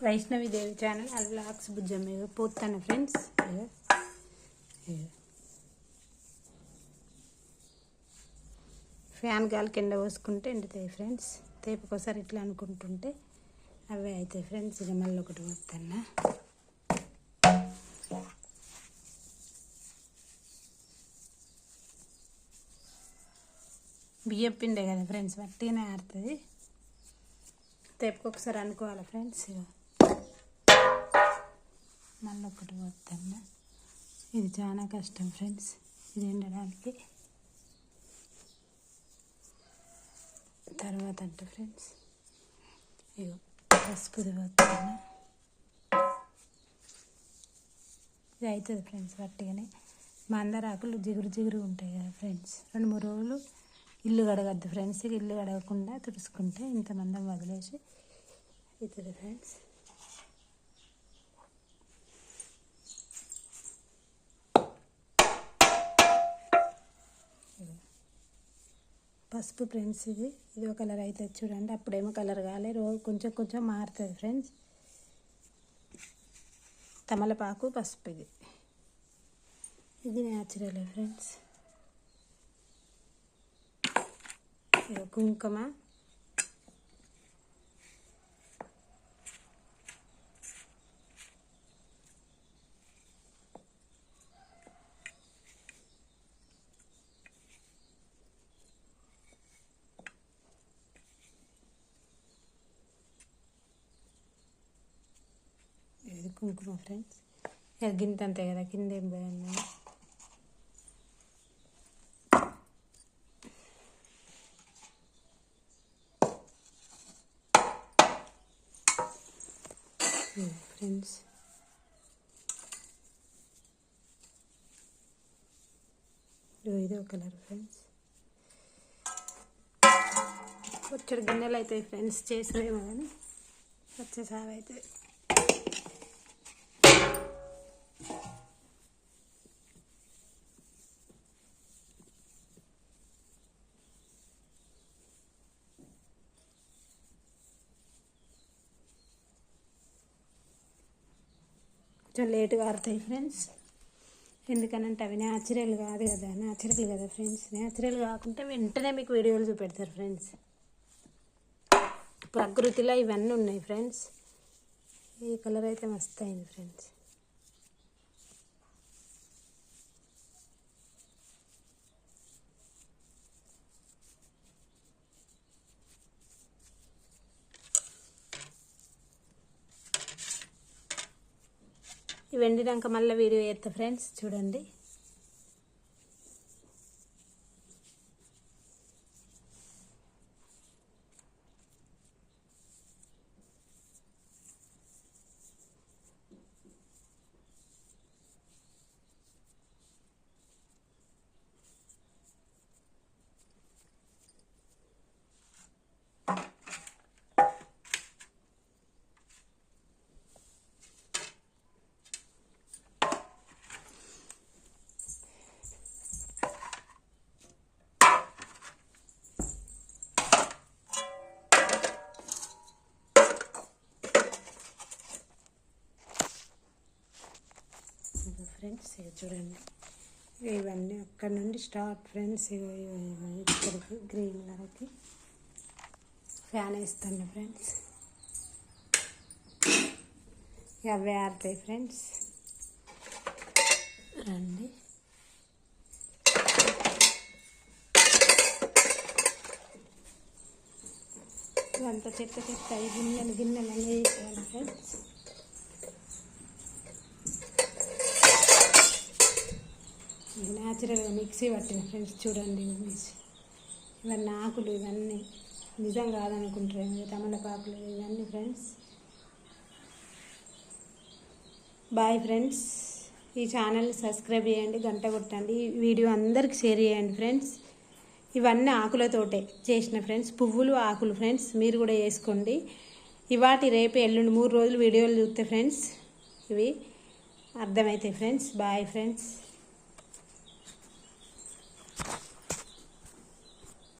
Vaishnavi Devi channel అల్లాక్స్ బుజ్జమ్మ పోతాను friends fan గాలి కింద పోసుకుంటే ఎండుతాయి ఫ్రెండ్స్ తేపుకోసారి ఇట్లా అనుకుంటుంటే అవే అవుతాయి ఫ్రెండ్స్ ఇక మళ్ళీ ఒకటి పోతాను బియ్యం పిండే కదా ఫ్రెండ్స్ వట్టిగానే ఆడుతుంది తేపుకు ఒకసారి అనుకోవాలి ఫ్రెండ్స్ ఇక? మళ్ళీ ఒకటి పోతున్నా ఇది చాలా కష్టం ఫ్రెండ్స్. ఇది ఎండడానికి. తర్వాత అంటే ఫ్రెండ్స్. ఇగో పసుపుది పోతున్నా ఇది అవుతుంది ఫ్రెండ్స్ వట్టిగానే. మందరాకులు జిగురు జిగురు ఉంటాయి కదా ఫ్రెండ్స్. రెండు మూడు రోజులు ఇల్లు కడగద్దు ఫ్రెండ్స్. ఇల్లు కడగకుండా తుడుచుకుంటే ఇంత మందం వదిలేసి అవుతుంది ఫ్రెండ్స్. పసుపు ఫ్రెండ్స్ ఇది ఇదో కలర్ అవుతుంది చూడండి. అప్పుడేమో కలర్ కాలే. రోజు కొంచెం కొంచెం మారుతుంది ఫ్రెండ్స్. తమలపాకు పసుపు ఇది. ఇది న్యాచురల్ ఫ్రెండ్స్. కుంకుమ ఇది కుంకుమ ఫ్రెండ్స్. ఇక గింత అంతే కదా కింద ఏం పోయాను ఫ్రెండ్స్. ఇది ఒక కలర్ ఫ్రెండ్స్. వచ్చే గిన్నెలు అవుతాయి ఫ్రెండ్స్ చేసినేమో కానీ వచ్చేసారి సాగు కొంచెం లేటుగా ఆరుతాయి ఫ్రెండ్స్. ఎందుకనంటే అవి న్యాచురల్ కాదు కదా న్యాచురల్ కదా ఫ్రెండ్స్. న్యాచురల్ కాకుంటే వెంటనే మీకు వీడియోలు చూపెడతారు ఫ్రెండ్స్. ప్రకృతిలో ఇవన్నీ ఉన్నాయి ఫ్రెండ్స్. ఈ కలర్ అయితే మస్తు అయింది ఫ్రెండ్స్. ఇవి ఎండినాక మళ్ళీ వీడియో ఎత్త ఫ్రెండ్స్ చూడండి. you ఫ్రెండ్స్ చూడండి. ఇవన్నీ అక్కడ నుండి స్టార్ట్ ఫ్రెండ్స్ ఇక్కడికి గ్రీన్ కలర్కి ఫ్యాన్ వేస్తుంది ఫ్రెండ్స్. అవి ఆడతాయి ఫ్రెండ్స్. రండి. అంత చెత్త చెత్త ఈ గిన్నెలు గిన్నెలు అన్నీ వేసేయాలి ఫ్రెండ్స్. న్యాచురల్గా మిక్సీ పట్టిన ఫ్రెండ్స్ చూడండి ఇవన్నీ ఇవన్నీ ఆకులు ఇవన్నీ నిజం కాదనుకుంటారు తమలపాకులు ఇవన్నీ ఫ్రెండ్స్ బాయ్ ఫ్రెండ్స్ ఈ ఛానల్ని సబ్స్క్రైబ్ చేయండి గంట కొట్టండి. ఈ వీడియో అందరికి షేర్ చేయండి ఫ్రెండ్స్ ఇవన్నీ ఆకులతోటే చేసిన ఫ్రెండ్స్ పువ్వులు ఆకులు ఫ్రెండ్స్ మీరు కూడా వేసుకోండి. ఇవాటి రేపు ఎల్లుండి మూడు రోజులు వీడియోలు చూస్తే ఫ్రెండ్స్ ఇవి అర్థమవుతాయి ఫ్రెండ్స్ బాయ్ ఫ్రెండ్స్